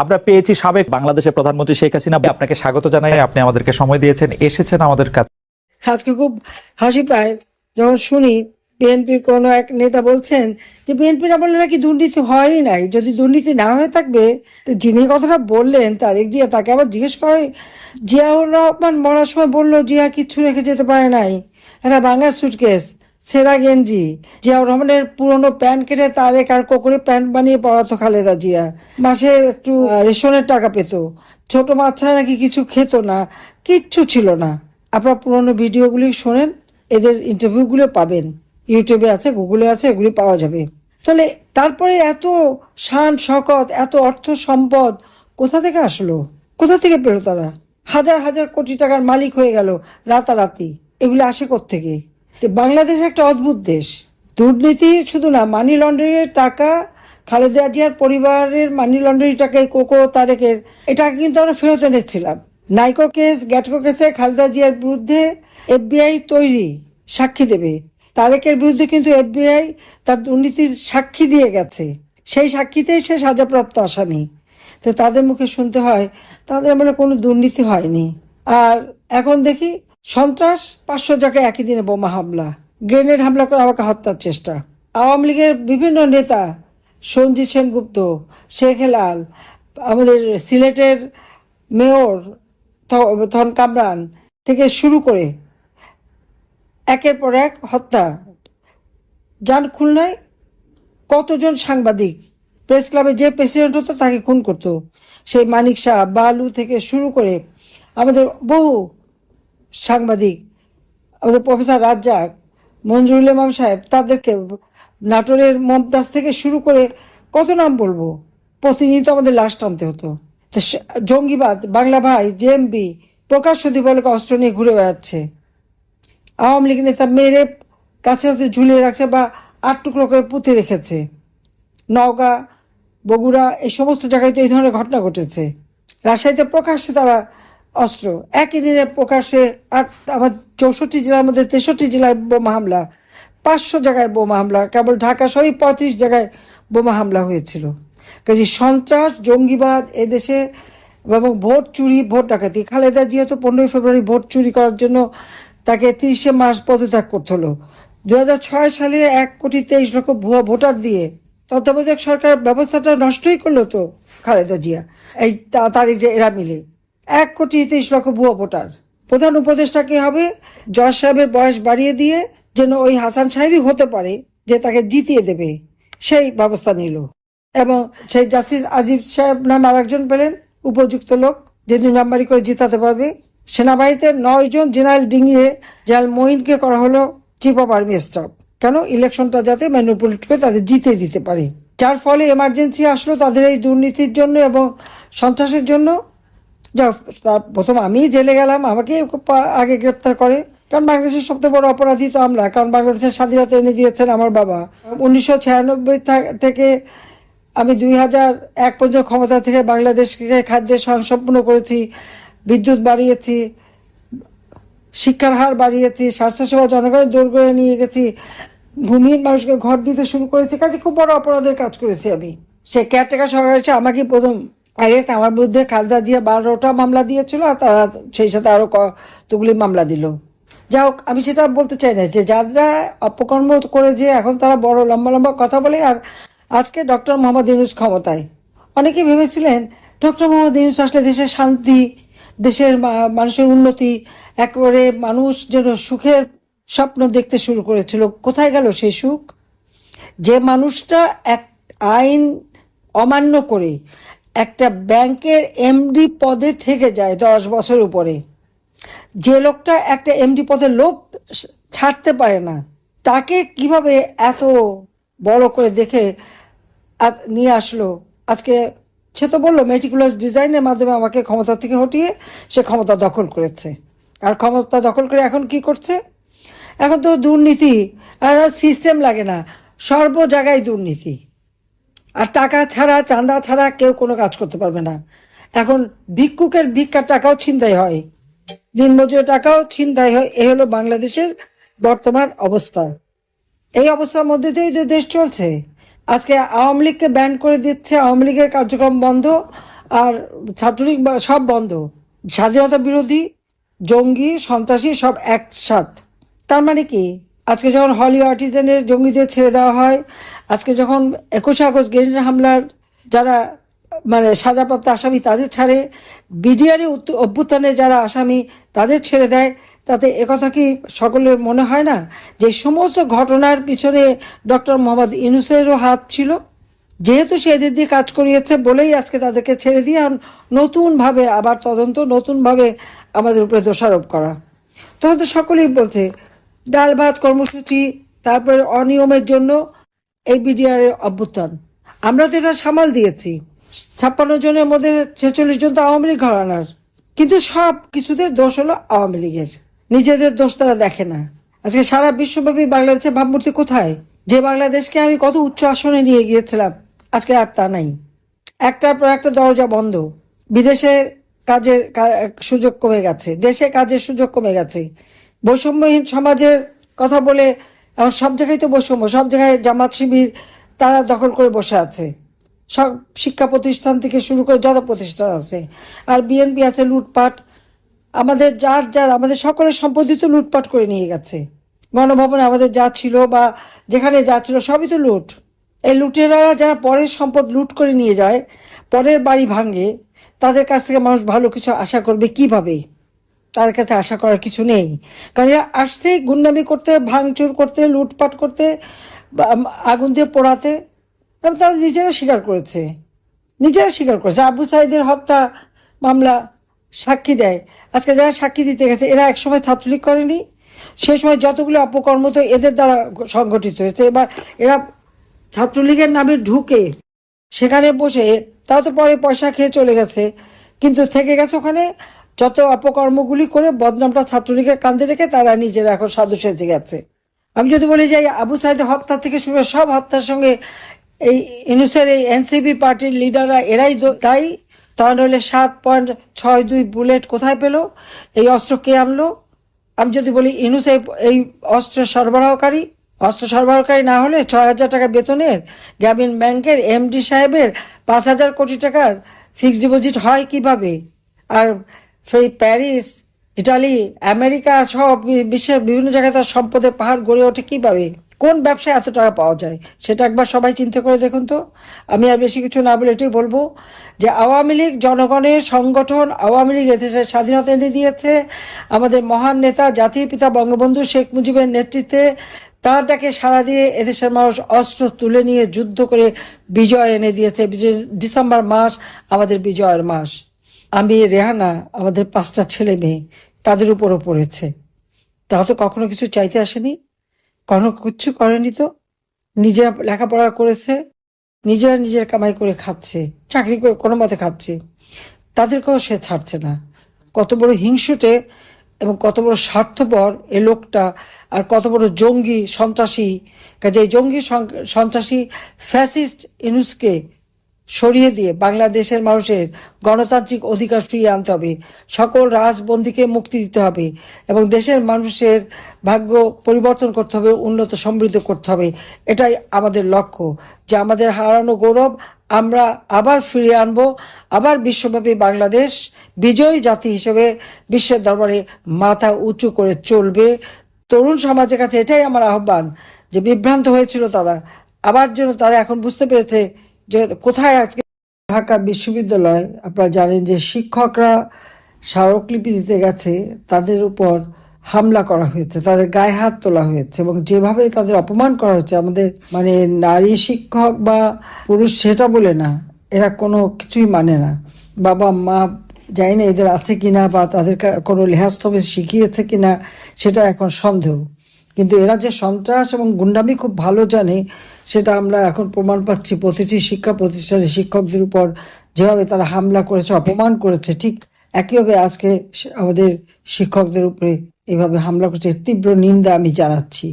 আমরা পেয়েছি সাবেক বাংলাদেশের প্রধানমন্ত্রী শেখ হাসিনা আপনাকে স্বাগত জানাই, আপনি আমাদেরকে সময় দিয়েছেন, এসেছেন আমাদের কাছে। আজকে খুব হাসি পায়, যখন শুনি বিএনপির কোনো এক নেতা বলছেন যে, বিএনপির আমলে নাকি দুর্নীতি হয়ই নাই, যদি দুর্নীতি না হয়ে থাকবে যিনি কথাটা বললেন, তারেক জিয়া, তাকে আবার জিজ্ঞেস করে জিয়াউর রহমান মরার সময় বলল, জিয়া কিচ্ছু রেখে যেতে পারে নাই। একটা বাংলার সুটকেস সেরা গেঞ্জি। জিয়াউর রহমানের পুরনো প্যান্ট কেটে তারেক আর কোকরে প্যান্ট বানিয়ে পড়াতো খালেদা জিয়া। মাসে একটু রেশনের টাকা পেত। ছোট বাচ্চারা নাকি কিছু খেত না, কিচ্ছু ছিল না। আপনার পুরনো ভিডিওগুলি শোনেন, এদের ইন্টারভিউগুলো পাবেন। ইউটিউবে আছে গুগলে আছে, এগুলি পাওয়া যাবে। তাহলে তারপরে এত শান, শকত, এত অর্থ সম্পদ কোথা থেকে আসলো? কোথা থেকে পেল তারা? হাজার হাজার কোটি টাকার মালিক হয়ে গেল রাতারাতি। এগুলো আসে থেকে বাংলাদেশ একটা অদ্ভুত দেশ। দুর্নীতি শুধু না মানি লন্ডারিং এর টাকা, খালেদা জিয়ার পরিবারের মানি লন্ডারিং টাকা কোকো, তারেকের, এটা কিন্তু আমরা ফেরত এনেছিলাম। নাইকো কেস, গ্যাটকো কেসে খালেদা জিয়ার বিরুদ্ধে এফবিআই তৈরি সাক্ষী দেবে। তারেকের বিরুদ্ধে কিন্তু এফবিআই তার দুর্নীতির সাক্ষী দিয়ে গেছে। সেই সাক্ষীতেই সে সাজাপ্রাপ্ত আসামি। তো তাদের মুখে শুনতে হয়, তাদের মানে কোনো দুর্নীতি হয়নি। আর এখন দেখি সন্ত্রাস পাঁচশো জায়গায় একই দিনে বোমা হামলা, গ্রেনেড হামলা করে আমাকে হত্যার চেষ্টা। আওয়ামী লীগের বিভিন্ন নেতা, সঞ্জিত সেনগুপ্ত, শেখ হেলাল, আমাদের সিলেটের মেয়র থন কামরান থেকে শুরু করে একের পর এক হত্যা। যান খুলনায় কতজন সাংবাদিক প্রেস ক্লাবে যে প্রেসিডেন্ট হতো তাকে খুন করতো। সেই মানিক শাহ বালু থেকে শুরু করে আমাদের বহু সাংবাদিক, আমাদের প্রফেসর রাজ্জাক, মঞ্জুরুল ইমাম সাহেব, তাদেরকে নাটোরের মমতাজ থেকে শুরু করে কত নাম বলব? প্রতিনিয়ত আমাদের লাশ টানতে হতো। জঙ্গিবাদ, বাংলা ভাই, জেএমবি প্রকাশ্য দিবলকে অস্ত্র নিয়ে ঘুরে বেড়াচ্ছে। আওয়ামী লীগ নেতা মেরে কাছে কাছে ঝুলিয়ে রাখছে বা আট টুকরো করে পুঁতে রেখেছে। নওগাঁ, বগুড়া, এই সমস্ত জায়গায় তো এই ধরনের ঘটনা ঘটেছে। রাজশাহীতে প্রকাশ্যে তারা অস্ত্র। একই দিনে প্রকাশ্যে আর আমার চৌষট্টি জেলার মধ্যে তেষট্টি জেলায় বোমা হামলা। পাঁচশো জায়গায় বোমা হামলা, কেবল ঢাকা শহরে পঁয়ত্রিশ জায়গায় বোমা হামলা হয়েছিল। কাজে সন্ত্রাস, জঙ্গিবাদ এদেশে এবং ভোট চুরি, ভোট ডাকাতি। খালেদা যেহেতু পনেরোই ফেব্রুয়ারি ভোট চুরি করার জন্য তাকে তিরিশে মার্চ পদত্যাগ করতে হলো। দু ছয় সালে এক কোটি তেইশ লক্ষ ভুয়া ভোটার দিয়ে তত্ত্বাবধায়ক সরকার ব্যবস্থাটা নষ্টই করল তো খালেদা জিয়া। এই তা- তারিখ যে এরা মিলে। এক কোটি তেইশ লক্ষ ভুয়া ভোটার। প্রধান উপদেষ্টা কি হবে? জজ সাহেবের বয়স বাড়িয়ে দিয়ে যেন ওই হাসান সাহেবই হতে পারে যে তাকে জিতিয়ে দেবে, সেই ব্যবস্থা নিল। এবং সেই জাস্টিস আজিব সাহেব নাম আর একজন পেলেন, উপযুক্ত লোক যে দুই নাম্বারি করে জিতাতে পারবে। সেনাবাহিনীতে নয় জন জেনারেল ডিঙিয়ে জেনারেল মঈনকে করা হলো চিফ অফ আর্মি স্টাফ। কেন? ইলেকশনটা যাতে ম্যানুপুলেট করে তাদের জিতে দিতে পারে। যার ফলে এমার্জেন্সি আসলো তাদের এই দুর্নীতির জন্য এবং সন্ত্রাসের জন্য। যা তার প্রথম আমি জেলে গেলাম, আমাকে আগে গ্রেপ্তার করে। কারণ বাংলাদেশের সবচেয়ে বড় অপরাধী তো আমরা, কারণ বাংলাদেশের স্বাধীনতা এনে দিয়েছেন আমার বাবা। উনিশশো ছিয়ানব্বই থেকে আমি দুই হাজার এক পর্যন্ত ক্ষমতা থেকে বাংলাদেশকে খাদ্যের স্বয়ংসম্পূর্ণ করেছি, বিদ্যুৎ বাড়িয়েছি, শিক্ষার হার বাড়িয়েছি, স্বাস্থ্যসেবা জনগণের করে নিয়ে গেছি, ভূমিহীন মানুষকে ঘর দিতে শুরু করেছি, কাজে খুব বড় অপরাধের কাজ করেছি আমি। সে কেয়ারটেকার সরকার আমাকে প্রথম অ্যারেস্ট আমার বিরুদ্ধে খালেদা জিয়া বারোটা মামলা দিয়েছিল আর তারা সেই সাথে আরও কতগুলি মামলা দিল। যাই হোক, আমি সেটা বলতে চাই না যে যারা অপকর্ম করে যে এখন তারা বড় লম্বা লম্বা কথা বলে আর আজকে ডক্টর মোহাম্মদ ইউনুস ক্ষমতায়। অনেকে ভেবেছিলেন ডক্টর মোহাম্মদ ইউনুস আসলে দেশের শান্তি, দেশের মানুষের উন্নতি, একবারে মানুষ যেন সুখের স্বপ্ন দেখতে শুরু করেছিল। কোথায় গেল সেই সুখ? যে মানুষটা এক আইন অমান্য করে একটা ব্যাংকের এমডি পদে থেকে যায় দশ বছর উপরে। যে লোকটা একটা এমডি পদের লোভ ছাড়তে পারে না, তাকে কীভাবে এত বড় করে দেখে নিয়ে আসলো? আজকে সে তো বলল মেটিকুলাস ডিজাইনের মাধ্যমে আমাকে ক্ষমতা থেকে হটিয়ে সে ক্ষমতা দখল করেছে। আর ক্ষমতা দখল করে এখন কি করছে? এখন তো দুর্নীতি, আর সিস্টেম লাগে না, সর্ব জায়গায় দুর্নীতি। আর টাকা ছাড়া, চাঁদা ছাড়া কেউ কোনো কাজ করতে পারবে না। এখন ভিক্ষুকের ভিক্ষার টাকাও ছিনতাই হয়। দিনমজুরের টাকাও ছিনতাই হয়। এ হলো বাংলাদেশের বর্তমান অবস্থা। এই অবস্থার মধ্যে দিয়েই দেশ চলছে। আজকে আওয়ামী লীগকে ব্যান করে দিচ্ছে। আওয়ামী লীগের কার্যক্রম বন্ধ আর ছাত্রলীগ সব বন্ধ। স্বাধীনতা বিরোধী, জঙ্গি, সন্ত্রাসী সব একসাথ। তার মানে কি? আজকে যখন হলি আর্টিজানের জঙ্গিদের ছেড়ে দেওয়া হয়, আজকে যখন একুশে আগস্ট গ্রেনেড হামলার যারা মানে সাজাপ্রাপ্ত আসামি তাদের ছাড়ে বিডিআরই অভ্যুত্থানে যারা আসামি তাদের ছেড়ে দেয়, তাতে একথা কি সকলের মনে হয় না যে সমস্ত ঘটনার পিছনে ডক্টর মোহাম্মদ ইউনুসেরও হাত ছিল? যেহেতু সে এদের দিয়ে কাজ করিয়েছে বলেই আজকে তাদেরকে ছেড়ে দিয়ে আর নতুনভাবে আবার তদন্ত, নতুনভাবে আমাদের উপরে দোষারোপ করা। তখন তো সকলেই বলছে ডাল ভাত কর্মসূচি, তারপরে অনিয়মের জন্য এই বিডিআর অভ্যুত্থান। আমরা তো এটা সামাল দিয়েছি। ছাপ্পান্ন জনের মধ্যে ছেচল্লিশ জন তো আওয়ামী লীগ ঘরানার। কিন্তু সব কিছুতে দোষ হলো আওয়ামী লীগের। নিজেদের দোষ তারা দেখে না। আজকে সারা বিশ্বব্যাপী বাংলাদেশের ভাবমূর্তি কোথায়? যে বাংলাদেশকে আমি কত উচ্চ আসনে নিয়ে গিয়েছিলাম, আজকে আর তা নাই। একটার পর একটা দরজা বন্ধ। বিদেশে কাজের সুযোগ কমে গেছে। দেশে কাজের সুযোগ কমে গেছে। বৈষম্যহীন সমাজের কথা বলে এখন সব জায়গায় তো বৈষম্য, সব জায়গায় জামাত শিবির, তারা দখল করে বসে আছে। সব শিক্ষা প্রতিষ্ঠান থেকে শুরু করে যত প্রতিষ্ঠান আছে। আর বিএনপি আছে লুটপাট। আমাদের যার যার, আমাদের সকলের সম্পত্তি তো লুটপাট করে নিয়ে গেছে। গণভবনে আমাদের যা ছিল বা যেখানে যা ছিল সবই তো লুট। এই লুটেরা যারা পরের সম্পদ লুট করে নিয়ে যায়, পরের বাড়ি ভাঙে, তাদের কাছ থেকে মানুষ ভালো কিছু আশা করবে কীভাবে? তাদের কাছে আশা করার কিছু নেই। কারণ এরা আসছে গুন্ডামি করতে, ভাঙচুর করতে, লুটপাট করতে আগুন দিয়ে পোড়াতে, এবং তারা নিজেরা স্বীকার করেছে। নিজেরা স্বীকার করেছে। আবু সাইদের হত্যা মামলা সাক্ষী দেয়। আজকে যারা সাক্ষী দিতে গেছে, এরা একসময় ছাত্রলীগ করেনি সে সময় যতগুলো অপকর্ম তো এদের দ্বারা সংগঠিত হয়েছে। এবার এরা ছাত্রলীগের নামে ঢুকে সেখানে বসে, তারা তো পরে পয়সা খেয়ে চলে গেছে, কিন্তু থেকে গেছে ওখানে যত অপকর্মগুলি করে বদনামটা ছাত্রলীগের কান্দে রেখে তারা নিজেরা এখন সাধু সেজে গেছে। আমি যদি বলি যে আবু সাইদের হত্যা থেকে শুরু সব হত্যার সঙ্গে এই ইনুসের এই এনসিপি পার্টির লিডাররা এরাই দায়ী তাহলে হলে সাত পয়েন্ট ছয় দুই বুলেট কোথায় পেল? এই অস্ত্র কে আনলো? আমি যদি বলি ইনুস এই অস্ত্র সরবরাহকারী। অস্ত্র সরবরাহকারী না হলে ছয় হাজার টাকা বেতনের গ্রামীণ ব্যাংকের এমডি সাহেবের পাঁচ হাজার কোটি টাকার ফিক্সড ডিপোজিট হয় কীভাবে? আর সেই প্যারিস, ইটালি, আমেরিকা সব বিশ্বের বিভিন্ন জায়গায় তার সম্পদের পাহাড় গড়ে ওঠে কীভাবে? কোন ব্যবসায় এত টাকা পাওয়া যায়? সেটা একবার সবাই চিন্তা করে দেখুন তো। আমি আর বেশি কিছু না বলে এটাই বলব যে আওয়ামী লীগ জনগণের সংগঠন আওয়ামী লীগ এদেশের স্বাধীনতা এনে দিয়েছে। আমাদের মহান নেতা, জাতির পিতা, বঙ্গবন্ধু শেখ মুজিবের নেতৃত্বে তার ডাকে সাড়া দিয়ে এদেশের মানুষ অস্ত্র তুলে নিয়ে যুদ্ধ করে বিজয় এনে দিয়েছে। ডিসেম্বর মাস আমাদের বিজয়ের মাস। আমি, রেহানা, আমাদের পাঁচটা ছেলে মেয়ে, তাদের উপরও পড়েছে। তারা তো কখনো কিছু চাইতে আসেনি। কখনো কিচ্ছু করেনি তো। নিজেরা লেখাপড়া করেছে, নিজেরা নিজের কামাই করে খাচ্ছে, চাকরি করে কোনো মতে খাচ্ছে। তাদেরকেও সে ছাড়ছে না। কত বড় হিংসুটে এবং কত বড় স্বার্থপর এ লোকটা আর কত বড় জঙ্গি সন্ত্রাসী। কাজে এই জঙ্গি সন্ত্রাসী ফ্যাসিস্ট ইনুসকে সরিয়ে দিয়ে বাংলাদেশের মানুষের গণতান্ত্রিক অধিকার ফিরিয়ে আনতে হবে। সকল রাজবন্দীকে মুক্তি দিতে হবে এবং দেশের মানুষের ভাগ্য পরিবর্তন করতে হবে, উন্নত, সমৃদ্ধ করতে হবে। এটাই আমাদের লক্ষ্য যে আমাদের হারানো গৌরব আমরা আবার ফিরিয়ে আনব। আবার বিশ্বব্যাপী বাংলাদেশ বিজয়ী জাতি হিসেবে বিশ্বের দরবারে মাথা উঁচু করে চলবে। তরুণ সমাজের কাছে এটাই আমার আহ্বান যে বিভ্রান্ত হয়েছিল তারা। আবার যেন তারা এখন বুঝতে পেরেছে যে কোথায় আজকে ঢাকা বিশ্ববিদ্যালয়, আপনারা জানেন যে শিক্ষকরা স্মারকলিপি দিতে গেছে, তাদের উপর হামলা করা হয়েছে, তাদের গায়ে হাত তোলা হয়েছে এবং যেভাবে তাদের অপমান করা হচ্ছে আমাদের মানে নারী শিক্ষক বা পুরুষ সেটা বলে না, এরা কোনো কিছুই মানে না। বাবা, মা জানি না এদের আছে কিনা বা তাদের কোনো লেহাস্তবে শিখিয়েছে কিনা, সেটা এখন সন্দেহ। কিন্তু এরা যে সন্ত্রাস এবং গুন্ডামি খুব ভালো জানে, সেটা আমরা এখন প্রমাণ পাচ্ছি। প্রতিটি শিক্ষা প্রতিষ্ঠানের শিক্ষকদের উপর যেভাবে তারা হামলা করেছে, অপমান করেছে, ঠিক একইভাবে আজকে আমাদের শিক্ষকদের উপরে এভাবে হামলা করেছে তীব্র নিন্দা আমি জানাচ্ছি।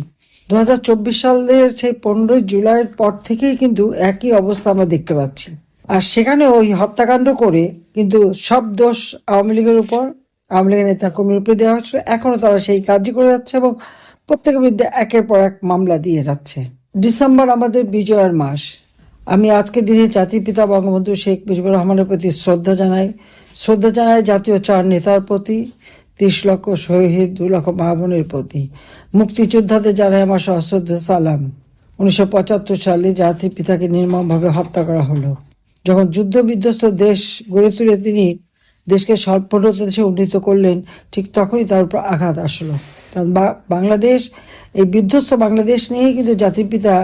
দু হাজার চব্বিশ সালের সেই পনেরোই জুলাইয়ের পর থেকেই কিন্তু একই অবস্থা আমরা দেখতে পাচ্ছি। আর সেখানে ওই হত্যাকাণ্ড করে কিন্তু সব দোষ আওয়ামী লীগের উপর, আওয়ামী লীগের নেতা কর্মীর উপরে দেওয়া হচ্ছে এখনও তারা সেই কাজই করে যাচ্ছে এবং প্রত্যেকের বিরুদ্ধে একের পর এক মামলা দিয়ে যাচ্ছে। ডিসেম্বর আমাদের বিজয়ের মাস। আমি আজকের দিনে জাতির পিতা বঙ্গবন্ধু শেখ মুজিবুর রহমানের প্রতি শ্রদ্ধা জানাই। শ্রদ্ধা জানাই জাতীয় চার নেতার প্রতি, ত্রিশ লক্ষ শহীদ, দু লক্ষ মাহবুনের প্রতি। মুক্তিযোদ্ধাদের জানাই আমার সশ্রদ্ধ সালাম। উনিশশো পঁচাত্তর সালে জাতির পিতাকে নির্মমভাবে হত্যা করা হলো। যখন যুদ্ধ বিধ্বস্ত দেশ গড়ে তুলে তিনি দেশকে সর্বোন্নত দেশে উন্নীত করলেন, ঠিক তখনই তার উপর আঘাত আসলো। কারণ বাংলাদেশ, এই বিধ্বস্ত বাংলাদেশ নিয়েই কিন্তু জাতির পিতা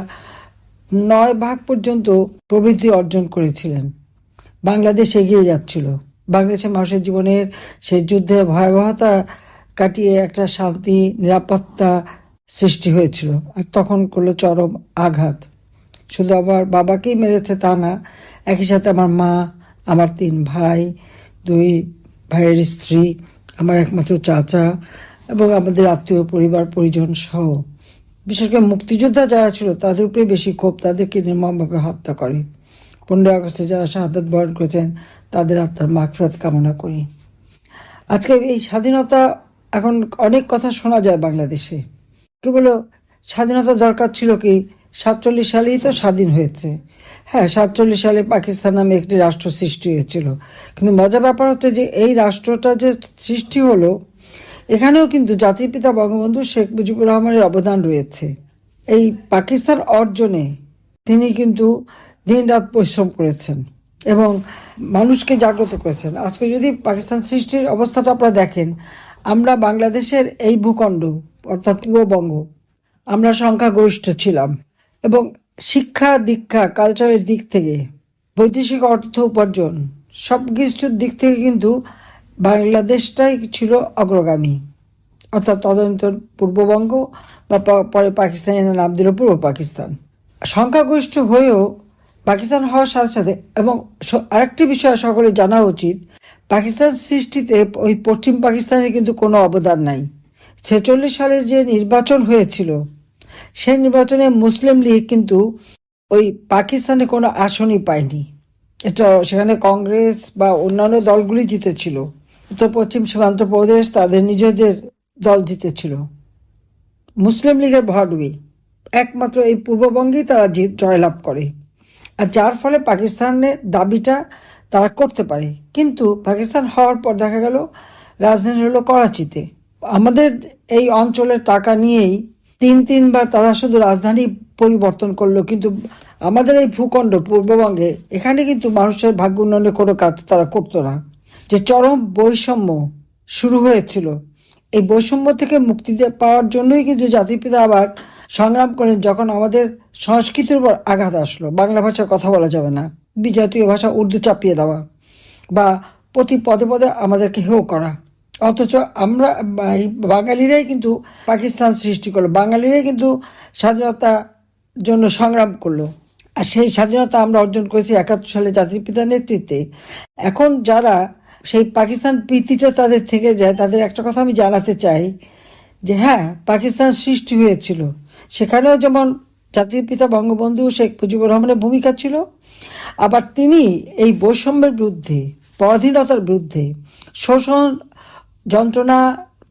নয় ভাগ পর্যন্ত প্রবৃদ্ধি অর্জন করেছিলেন। বাংলাদেশ এগিয়ে যাচ্ছিল। বাংলাদেশের মানুষের জীবনের সেই যুদ্ধের ভয়াবহতা কাটিয়ে একটা শান্তি, নিরাপত্তা সৃষ্টি হয়েছিল আর তখন করল চরম আঘাত। শুধু আমার বাবাকেই মেরেছে তা না, একই সাথে আমার মা, আমার তিন ভাই, দুই ভাইয়ের স্ত্রী, আমার একমাত্র চাচা এবং আমাদের আত্মীয়, পরিবার, পরিজন সহ। বিশেষ করে মুক্তিযোদ্ধা যারা ছিল, তাদের উপরে বেশি ক্ষোভ, তাদেরকে নির্মমভাবে হত্যা করে। পনেরোই আগস্টে যারা শাহাদাত বরণ করেছেন, তাদের আত্মার মাগফিরাত কামনা করি। আজকে এই স্বাধীনতা, এখন অনেক কথা শোনা যায় বাংলাদেশে। কি বলো, স্বাধীনতা দরকার ছিল কি? সাতচল্লিশ সালেই তো স্বাধীন হয়েছে। হ্যাঁ সাতচল্লিশ সালে পাকিস্তান নামে একটি রাষ্ট্র সৃষ্টি হয়েছিল। কিন্তু মজার ব্যাপার হচ্ছে যে, এই রাষ্ট্রটা যে সৃষ্টি হলো এখানেও কিন্তু জাতির পিতা বঙ্গবন্ধু শেখ মুজিবুর রহমানের অবদান রয়েছে। এই পাকিস্তান অর্জনে তিনি কিন্তু দিনরাত পরিশ্রম করেছেন এবং মানুষকে জাগ্রত করেছেন। আজকে যদি পাকিস্তান সৃষ্টির অবস্থাটা আপনারা দেখেন, আমরা বাংলাদেশের এই ভূখণ্ড, অর্থাৎ পূর্ববঙ্গ, আমরা সংখ্যাগরিষ্ঠ ছিলাম এবং শিক্ষা, দীক্ষা কালচারের দিক থেকে বৈদেশিক অর্থ উপার্জন সব কিছুর দিক থেকে কিন্তু বাংলাদেশটাই ছিল অগ্রগামী। অর্থাৎ তদন্ত পূর্ববঙ্গ বা পরে পাকিস্তানের নাম দিল পূর্ব পাকিস্তান। সংখ্যাগরিষ্ঠ হয়েও পাকিস্তান হওয়ার সাথে সাথে এবং আরেকটি বিষয় সকলে জানা উচিত, পাকিস্তান সৃষ্টিতে ওই পশ্চিম পাকিস্তানের কিন্তু কোনো অবদান নাই। ছেচল্লিশ সালে যে নির্বাচন হয়েছিল, সেই নির্বাচনে মুসলিম লীগ কিন্তু ওই পাকিস্তানে কোনো আসনই পায়নি। এটা সেখানে কংগ্রেস বা অন্যান্য দলগুলি জিতেছিল। উত্তর পশ্চিম সীমান্ত প্রদেশ তাদের নিজেদের দল জিতেছিল। মুসলিম লীগের ভরডুবি। একমাত্র এই পূর্ববঙ্গেই তারা জয়লাভ করে। আর যার ফলে পাকিস্তানের দাবিটা তারা করতে পারে। কিন্তু পাকিস্তান হওয়ার পর দেখা গেল, রাজধানী হলো করাচিতে। আমাদের এই অঞ্চলের টাকা নিয়েই তিন তিনবার তারা শুধু রাজধানী পরিবর্তন করল। কিন্তু আমাদের এই ভূখণ্ড পূর্ববঙ্গে, এখানে কিন্তু মানুষের ভাগ্য উন্নয়নে কোনো কাজ তারা করতো না। যে চরম বৈষম্য শুরু হয়েছিল। এই বৈষম্য থেকে মুক্তি পাওয়ার জন্যই কিন্তু জাতির পিতা আবার সংগ্রাম করেন যখন আমাদের সংস্কৃতির উপর আঘাত আসলো। বাংলা ভাষায় কথা বলা যাবে না। বিজাতীয় ভাষা উর্দু চাপিয়ে দেওয়া বা প্রতি পদে পদে আমাদেরকে হেও করা। অথচ আমরা বাঙালিরাই কিন্তু পাকিস্তান সৃষ্টি করল। বাঙালিরাই কিন্তু স্বাধীনতার জন্য সংগ্রাম করল। আর সেই স্বাধীনতা আমরা অর্জন করেছি একাত্তর সালে জাতির পিতার নেতৃত্বে। এখন যারা সেই পাকিস্তান প্রীতিটা তাদের থেকে যায়। তাদের একটা কথা আমি জানাতে চাই যে হ্যাঁ পাকিস্তান সৃষ্টি হয়েছিল। সেখানেও যেমন জাতির পিতা বঙ্গবন্ধু শেখ মুজিবুর রহমানের ভূমিকা ছিল, আবার তিনি এই বৈষম্যের বিরুদ্ধে, পরাধীনতার বিরুদ্ধে, শোষণ যন্ত্রণা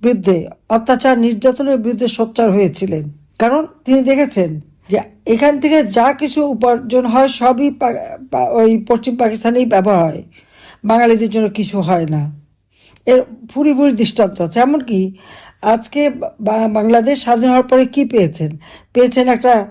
বিরুদ্ধে, অত্যাচার নির্যাতনের বিরুদ্ধে সোচ্চার হয়েছিলেন। কারণ তিনি দেখেছেন যে, এখান থেকে যা কিছু উপার্জন হয় সবই ওই পশ্চিম পাকিস্তানেই ব্যবহার হয়। বাঙালিদের জন্য কিছু হয় না। এর ভুরি দৃষ্টান্ত আছে। এমনকি আজকে বাংলাদেশ স্বাধীন হওয়ার পরে কি পেয়েছেন? পেয়েছেন একটা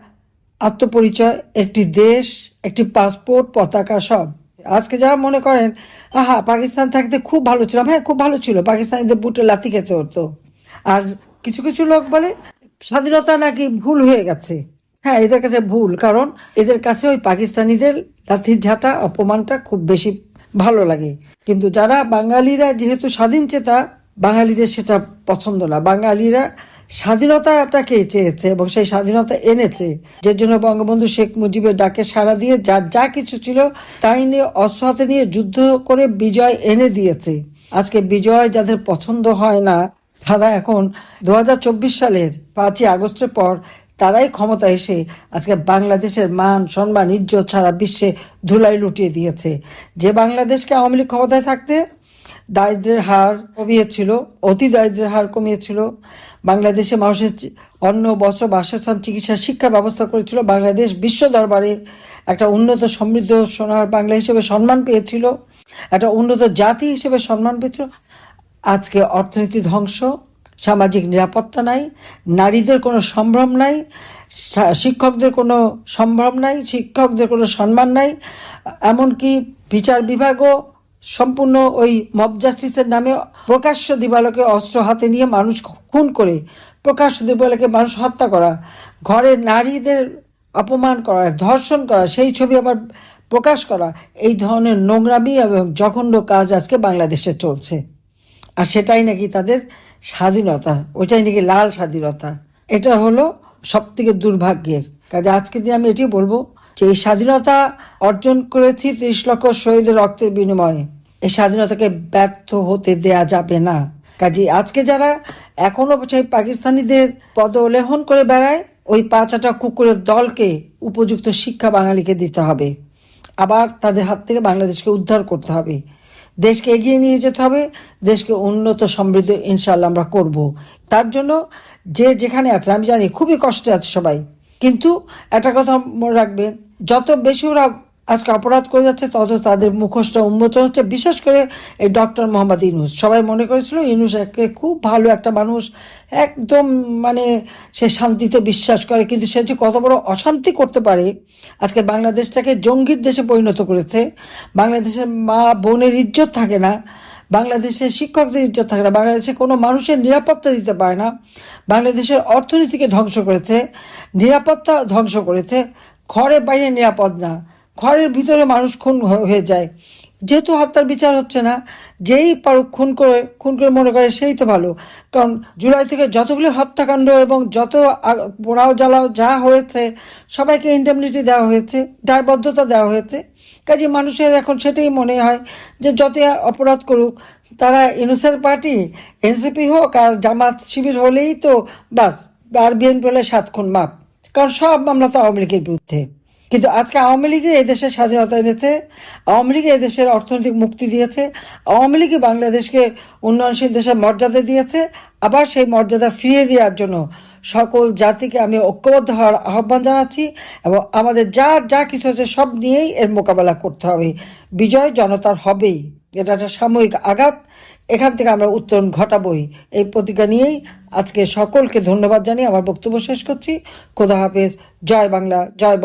আত্মপরিচয়, একটি দেশ, একটি পাসপোর্ট, পতাকা, সব। আজকে যারা মনে করেন, আহা, পাকিস্তান থাকতে খুব ভালো ছিলাম। হ্যাঁ খুব ভালো ছিল। পাকিস্তানিদের বুটে লাথি খেতে হতো। আর কিছু কিছু লোক বলে, স্বাধীনতা নাকি ভুল হয়ে গেছে। হ্যাঁ এদের কাছে ভুল। কারণ এদের কাছে ওই পাকিস্তানিদের লাথির ঝাঁটা, অপমানটা খুব বেশি ভালো লাগে। কিন্তু যারা বাঙালিরা যেহেতু স্বাধীন চেতা, বাঙালিদের সেটা পছন্দ না। বাঙালিরা স্বাধীনতাটাকে চেয়েছে এবং সেই স্বাধীনতা এনেছে। যে জন্য বঙ্গবন্ধু শেখ মুজিবের ডাকে সাড়া দিয়ে যার যা কিছু ছিল তাই নিয়ে অস্ত্র হাতে নিয়ে যুদ্ধ করে বিজয় এনে দিয়েছে। আজকে বিজয় যাদের পছন্দ হয় না, সাদা এখন দু হাজার চব্বিশ সালের পাঁচই আগস্টের পর তারাই ক্ষমতা এসে আজকে বাংলাদেশের মান, সম্মান, ইজ্জত সারা বিশ্বে ধুলাই লুটিয়ে দিয়েছে। যে বাংলাদেশকে আওয়ামী লীগ ক্ষমতায় থাকতে দারিদ্রের হার কমিয়েছিল, অতি দারিদ্রের হার কমিয়েছিল। বাংলাদেশে মানুষের অন্ন, বস্ত্র, বাসস্থান, চিকিৎসা, শিক্ষা ব্যবস্থা করেছিল। বাংলাদেশ বিশ্ব দরবারে একটা উন্নত সমৃদ্ধ সোনার বাংলা হিসেবে সম্মান পেয়েছিল, একটা উন্নত জাতি হিসেবে সম্মান পেয়েছিল। আজকে অর্থনীতি ধ্বংস। সামাজিক নিরাপত্তা নাই, নারীদের কোনো সম্ভ্রম নাই শিক্ষকদের কোনো সম্ভ্রম নাই, শিক্ষকদের কোনো সম্মান নাই, এমনকি বিচার বিভাগও সম্পূর্ণ ওই মব জাস্টিসের নামে প্রকাশ্য দিবালোকে অস্ত্র হাতে নিয়ে মানুষ খুন করে, প্রকাশ্য দিবালোকে মানুষ হত্যা করা, ঘরে নারীদের অপমান করা, ধর্ষণ করা, সেই ছবি আবার প্রকাশ করা, এই ধরনের নোংরামি এবং জঘন্য কাজ আজকে বাংলাদেশে চলছে। আর সেটাই নাকি তাদের স্বাধীনতা, ওইটাই নাকি লাল স্বাধীনতা। এটা হলো সব থেকে দুর্ভাগ্যের। কাজে আজকে দিন আমি এটি বলব যে এই স্বাধীনতা অর্জন করেছি ত্রিশ লক্ষ শহীদের রক্তের বিনিময়ে। এই স্বাধীনতাকে ব্যর্থ হতে দেয়া যাবে না। কাজে আজকে যারা এখনও সেই পাকিস্তানিদের পদ পদলেহন করে বেড়ায়, ওই পাঁচাটা কুকুরের দলকে উপযুক্ত শিক্ষা বাঙালিকে দিতে হবে। আবার তাদের হাত থেকে বাংলাদেশকে উদ্ধার করতে হবে। দেশকে এগিয়ে নিয়ে যেতে হবে, দেশকে উন্নত সমৃদ্ধ ইনশাল্লাহ আমরা করব। তার জন্য যে যেখানে আছে, আমি জানি খুবই কষ্টে আছে সবাই, কিন্তু একটা কথা মনে রাখবেন, যত বেশি ওরা আজকে অপরাধ করে যাচ্ছে, তত তাদের মুখোশটা উন্মোচন হচ্ছে। বিশেষ করে এই ডক্টর মোহাম্মদ ইনুস সবাই মনে করেছিল ইনুস একে খুব ভালো একটা মানুষ, একদম মানে সে শান্তিতে বিশ্বাস করে, কিন্তু সে যে কত বড় অশান্তি করতে পারে, আজকে বাংলাদেশটাকে জঙ্গির দেশে পরিণত করেছে। বাংলাদেশের মা বোনের ইজ্জত থাকে না, বাংলাদেশের শিক্ষকদের ইজ্জত থাকে না, বাংলাদেশে কোনো মানুষের নিরাপত্তা দিতে পারে না, বাংলাদেশের অর্থনীতিকে ধ্বংস করেছে, নিরাপত্তা ধ্বংস করেছে, ঘরে বাইরে নিরাপদ না। ঘরের ভিতরে মানুষ খুন হয়ে যায়। যেহেতু হত্যার বিচার হচ্ছে না, যেই পারুক খুন করে খুন করে মনে করে সেই তো ভালো। কারণ জুলাই থেকে যতগুলি হত্যাকাণ্ড এবং যত পোড়াও জ্বালাও যা হয়েছে, সবাইকে ইন্ডেমনিটি দেওয়া হয়েছে, দায়বদ্ধতা দেওয়া হয়েছে। কাজে মানুষের এখন সেটাই মনে হয় যে যত অপরাধ করুক, তারা ইনুসের পার্টি এনসিপি হোক আর জামাত শিবির হলেই তো বাস, আর বিএনপি হলে সাত খুন মাপ। কারণ সব মামলা তো আওয়ামী লীগের বিরুদ্ধে। কিন্তু আজকে আওয়ামী লীগে এদেশের স্বাধীনতা এনেছে, আওয়ামী লীগে এদেশের অর্থনৈতিক মুক্তি দিয়েছে, আওয়ামী লীগে বাংলাদেশকে উন্নয়নশীল দেশের মর্যাদা দিয়েছে, আবার সেই মর্যাদা ফিরিয়ে দেওয়ার জন্য সকল জাতিকে আমি ঐক্যবদ্ধ হওয়ার আহ্বান জানাচ্ছি এবং আমাদের যা যা কিছু আছে সব নিয়েই এর মোকাবেলা করতে হবে। বিজয় জনতার হবেই, এটা একটা সাময়িক আঘাত, এখান থেকে আমরা উত্তরণ ঘটাবই। এই প্রতিজ্ঞা নিয়েই আজকে সকলকে ধন্যবাদ জানিয়ে আমার বক্তব্য শেষ করছি। খোদা হাফেজ, জয় বাংলা, জয়